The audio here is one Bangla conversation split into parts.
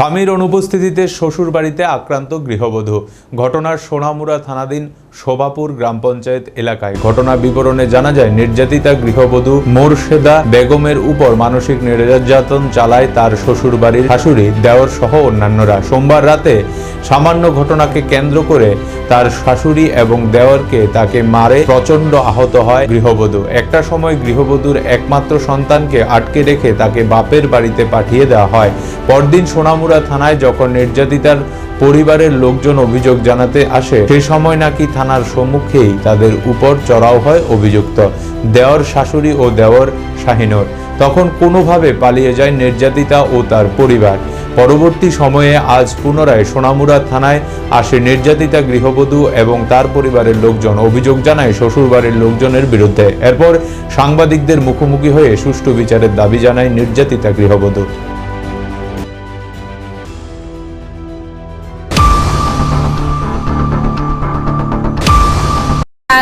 স্বামীর অনুপস্থিতিতে শ্বশুর বাড়িতে আক্রান্ত গৃহবধূ। ঘটনার সোনামুড়া থানাধীন শোভাপুর গ্রাম পঞ্চায়েত এলাকায় ঘটনা বিবরণে জানা যায়, নির্যাতিতা গৃহবধূ মোরশেদা বেগমের উপর মানসিক নির্যাতন চালায় তার শ্বশুর বাড়ির শাশুড়ি দেওর সহ অন্যান্যরা। সোমবার রাতে সামান্য ঘটনাকে কেন্দ্র করে তার শাশুড়ি এবং দেওয়ারকে তাকে মারে। প্রচণ্ড আহত হয় গৃহবধূ। একটা সময় গৃহবধূর একমাত্র সন্তানকে আটকে রেখে তাকে বাপের বাড়িতে পাঠিয়ে দেওয়া হয়। পরদিন সোনামুরা থানায় যখন নির্যাতিতার পরিবারের লোকজন অভিযোগ জানাতে আসে সেই সময় নাকি থানার সম্মুখেই তাদের উপর চড়াও হয় অভিযুক্ত দেওর শাশুড়ি ও দেওর শাহিনুর। তখন কোনোভাবে পালিয়ে যায় নির্যাতিতা ও তার পরিবার। পরবর্তী সময়ে আজ পুনরায় সোনামুড়া থানায় আসে নির্যাতিতা গৃহবধূ এবং তার পরিবারের লোকজন অভিযোগ জানায় শ্বশুরবাড়ির লোকজনের বিরুদ্ধে। এরপর সাংবাদিকদের মুখোমুখি হয়ে সুষ্ঠু বিচারের দাবি জানায় নির্যাতিতা গৃহবধূ।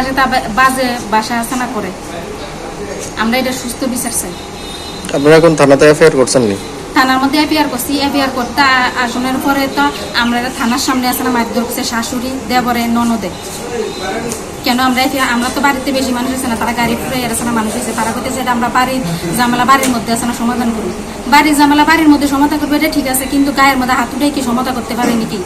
এটা বা- বাজে বাসা আসানা করে। আমরা এটা সুস্থ বিচার চাই। আপনারা এখন থানাতে এফআইআর করছেন নি? থানার মধ্যে এফআইআর করছি এফআইআর করতে আসনের পরে তো আমরা থানার সামনে মারধর করছে শাশুড়ি দেবরে ননদে। কেন আমরা আমরা তো বাড়িতে বেশি মানুষ আছে না তারা গাড়ি ফুরে মানুষ আছে তারা করতেছে এটা আমরা বাড়ির জামেলা বাড়ির মধ্যে না সমাধান করি। বাড়ির জামেলা বাড়ির মধ্যে সমাধান করবে এটা ঠিক আছে কিন্তু গায়ের মধ্যে হাত উঠে কি সমাধান করতে পারে নাকি